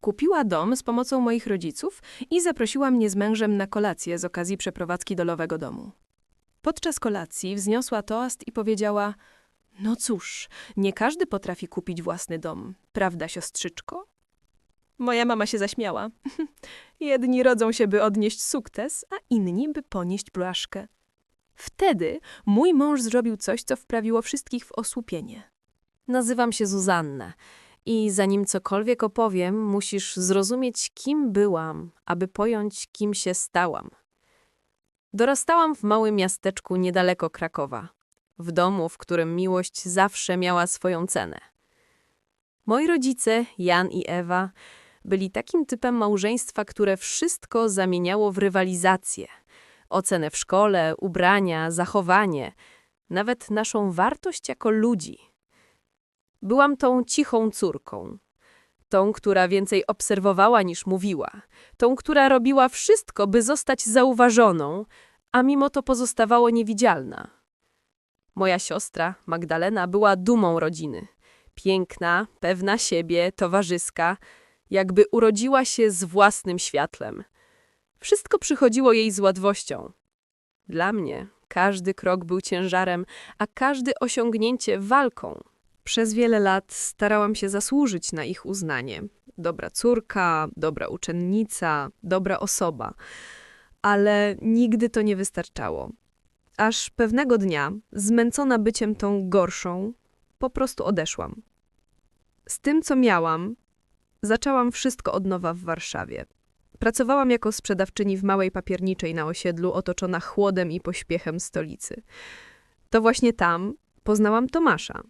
Kupiła dom z pomocą moich rodziców i zaprosiła mnie z mężem na kolację z okazji przeprowadzki do nowego domu. Podczas kolacji wzniosła toast i powiedziała: No cóż, nie każdy potrafi kupić własny dom, prawda, siostrzyczko? Moja mama się zaśmiała. Jedni rodzą się, by odnieść sukces, a inni, by ponieść porażkę. Wtedy mój mąż zrobił coś, co wprawiło wszystkich w osłupienie. Nazywam się Zuzanna i zanim cokolwiek opowiem, musisz zrozumieć, kim byłam, aby pojąć, kim się stałam. Dorastałam w małym miasteczku niedaleko Krakowa, w domu, w którym miłość zawsze miała swoją cenę. Moi rodzice, Jan i Ewa, byli takim typem małżeństwa, które wszystko zamieniało w rywalizację. Ocenę w szkole, ubrania, zachowanie, nawet naszą wartość jako ludzi. Byłam tą cichą córką. Tą, która więcej obserwowała niż mówiła. Tą, która robiła wszystko, by zostać zauważoną, a mimo to pozostawała niewidzialna. Moja siostra, Magdalena, była dumą rodziny. Piękna, pewna siebie, towarzyska, jakby urodziła się z własnym światłem. Wszystko przychodziło jej z łatwością. Dla mnie każdy krok był ciężarem, a każde osiągnięcie walką. Przez wiele lat starałam się zasłużyć na ich uznanie. Dobra córka, dobra uczennica, dobra osoba. Ale nigdy to nie wystarczało. Aż pewnego dnia, zmęczona byciem tą gorszą, po prostu odeszłam. Z tym, co miałam, zaczęłam wszystko od nowa w Warszawie. Pracowałam jako sprzedawczyni w małej papierniczej na osiedlu, otoczona chłodem i pośpiechem stolicy. To właśnie tam poznałam Tomasza.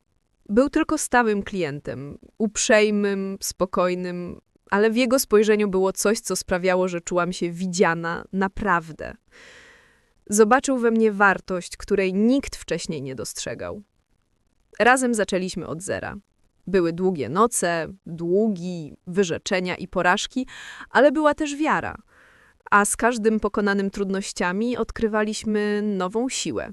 Był tylko stałym klientem, uprzejmym, spokojnym, ale w jego spojrzeniu było coś, co sprawiało, że czułam się widziana naprawdę. Zobaczył we mnie wartość, której nikt wcześniej nie dostrzegał. Razem zaczęliśmy od zera. Były długie noce, długi, wyrzeczenia i porażki, ale była też wiara. A z każdym pokonanym trudnościami odkrywaliśmy nową siłę.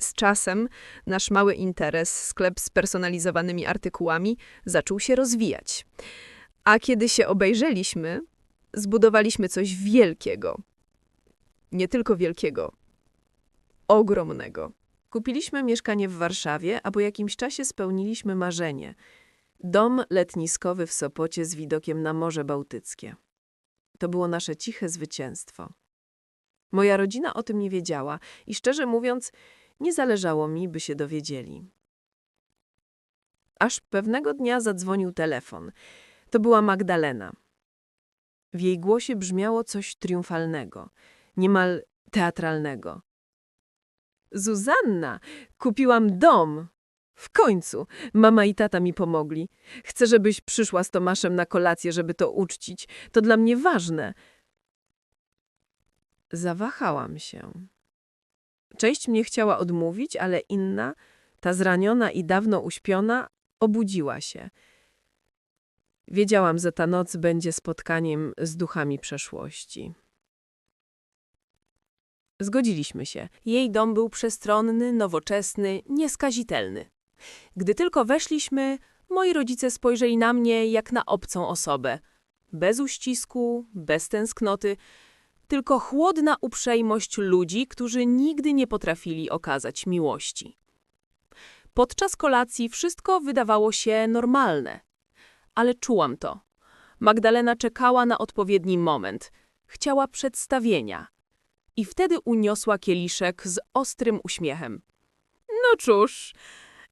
Z czasem nasz mały interes, sklep z personalizowanymi artykułami, zaczął się rozwijać. A kiedy się obejrzeliśmy, zbudowaliśmy coś wielkiego. Nie tylko wielkiego, ogromnego. Kupiliśmy mieszkanie w Warszawie, a po jakimś czasie spełniliśmy marzenie. Dom letniskowy w Sopocie z widokiem na Morze Bałtyckie. To było nasze ciche zwycięstwo. Moja rodzina o tym nie wiedziała i szczerze mówiąc, nie zależało mi, by się dowiedzieli. Aż pewnego dnia zadzwonił telefon. To była Magdalena. W jej głosie brzmiało coś triumfalnego, niemal teatralnego. Zuzanna, kupiłam dom. W końcu, mama i tata mi pomogli. Chcę, żebyś przyszła z Tomaszem na kolację, żeby to uczcić. To dla mnie ważne. Zawahałam się. Część mnie chciała odmówić, ale inna, ta zraniona i dawno uśpiona, obudziła się. Wiedziałam, że ta noc będzie spotkaniem z duchami przeszłości. Zgodziliśmy się. Jej dom był przestronny, nowoczesny, nieskazitelny. Gdy tylko weszliśmy, moi rodzice spojrzeli na mnie jak na obcą osobę. Bez uścisku, bez tęsknoty, tylko chłodna uprzejmość ludzi, którzy nigdy nie potrafili okazać miłości. Podczas kolacji wszystko wydawało się normalne, ale czułam to. Magdalena czekała na odpowiedni moment. Chciała przedstawienia. I wtedy uniosła kieliszek z ostrym uśmiechem. No cóż,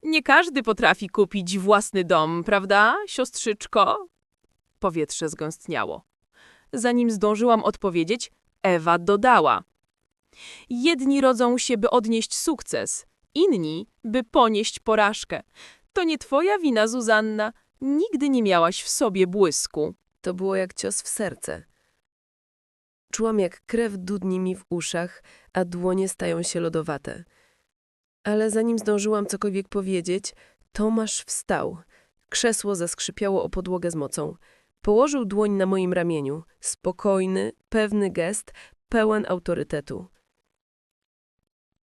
nie każdy potrafi kupić własny dom, prawda, siostrzyczko? Powietrze zgęstniało. Zanim zdążyłam odpowiedzieć, Ewa dodała. Jedni rodzą się, by odnieść sukces, inni, by ponieść porażkę. To nie twoja wina, Zuzanna. Nigdy nie miałaś w sobie błysku. To było jak cios w serce. Czułam, jak krew dudni mi w uszach, a dłonie stają się lodowate. Ale zanim zdążyłam cokolwiek powiedzieć, Tomasz wstał. Krzesło zaskrzypiało o podłogę z mocą. Położył dłoń na moim ramieniu. Spokojny, pewny gest, pełen autorytetu.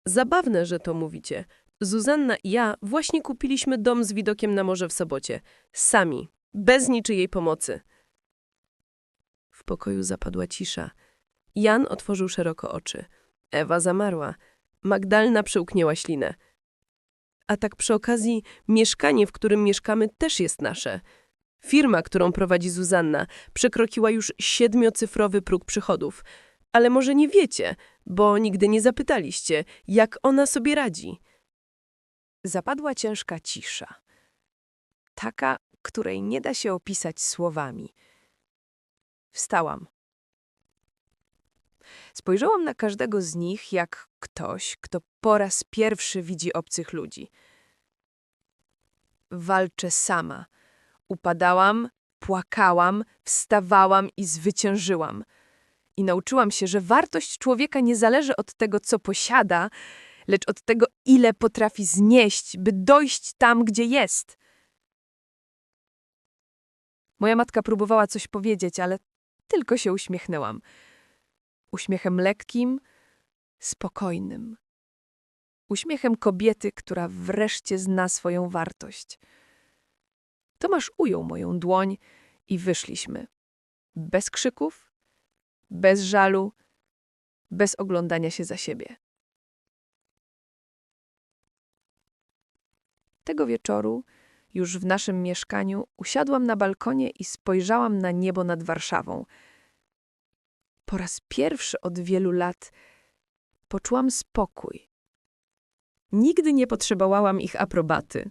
Zabawne, że to mówicie. Zuzanna i ja właśnie kupiliśmy dom z widokiem na morze w Sobocie. Sami, bez niczyjej pomocy. W pokoju zapadła cisza. Jan otworzył szeroko oczy. Ewa zamarła. Magdalena przełknęła ślinę. A tak przy okazji, mieszkanie, w którym mieszkamy, też jest nasze. Firma, którą prowadzi Zuzanna, przekroczyła już siedmiocyfrowy próg przychodów. Ale może nie wiecie, bo nigdy nie zapytaliście, jak ona sobie radzi. Zapadła ciężka cisza. Taka, której nie da się opisać słowami. Wstałam. Spojrzałam na każdego z nich jak ktoś, kto po raz pierwszy widzi obcych ludzi. Walczę sama. Upadałam, płakałam, wstawałam i zwyciężyłam. I nauczyłam się, że wartość człowieka nie zależy od tego, co posiada, lecz od tego, ile potrafi znieść, by dojść tam, gdzie jest. Moja matka próbowała coś powiedzieć, ale tylko się uśmiechnęłam. Uśmiechem lekkim, spokojnym. Uśmiechem kobiety, która wreszcie zna swoją wartość. Tomasz ujął moją dłoń i wyszliśmy. Bez krzyków, bez żalu, bez oglądania się za siebie. Tego wieczoru, już w naszym mieszkaniu, usiadłam na balkonie i spojrzałam na niebo nad Warszawą. Po raz pierwszy od wielu lat poczułam spokój. Nigdy nie potrzebowałam ich aprobaty.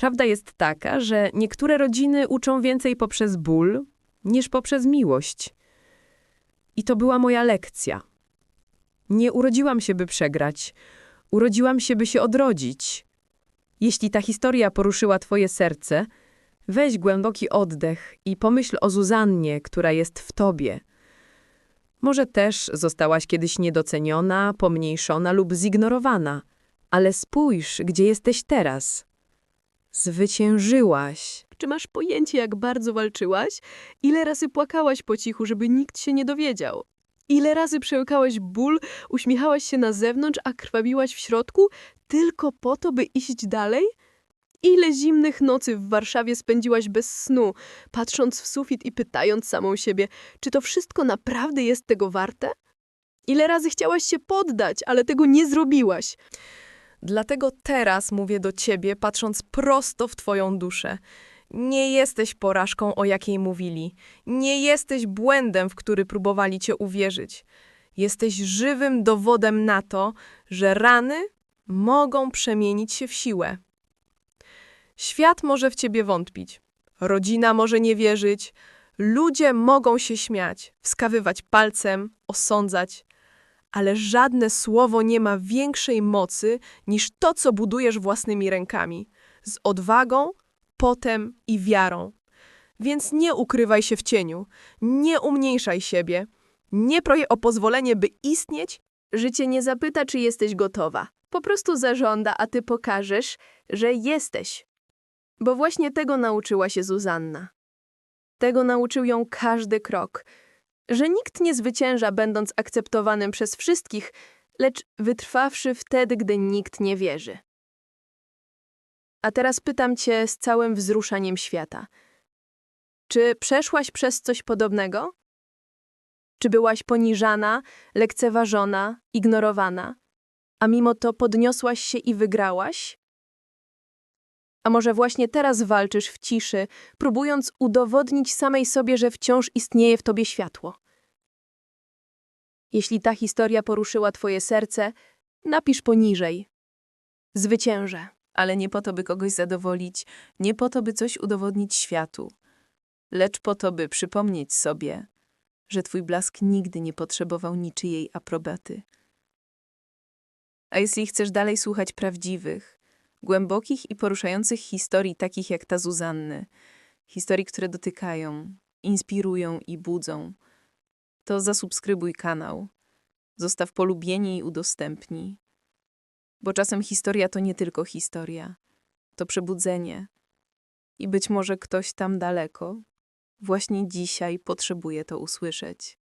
Prawda jest taka, że niektóre rodziny uczą więcej poprzez ból niż poprzez miłość. I to była moja lekcja. Nie urodziłam się, by przegrać. Urodziłam się, by się odrodzić. Jeśli ta historia poruszyła twoje serce, weź głęboki oddech i pomyśl o Zuzannie, która jest w tobie. Może też zostałaś kiedyś niedoceniona, pomniejszona lub zignorowana, ale spójrz, gdzie jesteś teraz. Zwyciężyłaś. Czy masz pojęcie, jak bardzo walczyłaś? Ile razy płakałaś po cichu, żeby nikt się nie dowiedział? Ile razy przełkałaś ból, uśmiechałaś się na zewnątrz, a krwawiłaś w środku, tylko po to, by iść dalej? Ile zimnych nocy w Warszawie spędziłaś bez snu, patrząc w sufit i pytając samą siebie, czy to wszystko naprawdę jest tego warte? Ile razy chciałaś się poddać, ale tego nie zrobiłaś? Dlatego teraz mówię do ciebie, patrząc prosto w twoją duszę. Nie jesteś porażką, o jakiej mówili. Nie jesteś błędem, w który próbowali cię uwierzyć. Jesteś żywym dowodem na to, że rany mogą przemienić się w siłę. Świat może w ciebie wątpić. Rodzina może nie wierzyć. Ludzie mogą się śmiać, wskawywać palcem, osądzać. Ale żadne słowo nie ma większej mocy niż to, co budujesz własnymi rękami. Z odwagą, potem i wiarą. Więc nie ukrywaj się w cieniu, nie umniejszaj siebie, nie proj o pozwolenie, by istnieć. Życie nie zapyta, czy jesteś gotowa. Po prostu zażąda, a ty pokażesz, że jesteś. Bo właśnie tego nauczyła się Zuzanna. Tego nauczył ją każdy krok. Że nikt nie zwycięża, będąc akceptowanym przez wszystkich, lecz wytrwawszy wtedy, gdy nikt nie wierzy. A teraz pytam cię z całym wzruszaniem świata. Czy przeszłaś przez coś podobnego? Czy byłaś poniżana, lekceważona, ignorowana, a mimo to podniosłaś się i wygrałaś? A może właśnie teraz walczysz w ciszy, próbując udowodnić samej sobie, że wciąż istnieje w tobie światło? Jeśli ta historia poruszyła twoje serce, napisz poniżej. Zwyciężę ale nie po to, by kogoś zadowolić, nie po to, by coś udowodnić światu, lecz po to, by przypomnieć sobie, że twój blask nigdy nie potrzebował niczyjej aprobaty. A jeśli chcesz dalej słuchać prawdziwych, głębokich i poruszających historii takich jak ta Zuzanny, historii, które dotykają, inspirują i budzą, to zasubskrybuj kanał, zostaw polubienie i udostępnij. Bo czasem historia to nie tylko historia, to przebudzenie. I być może ktoś tam daleko właśnie dzisiaj potrzebuje to usłyszeć.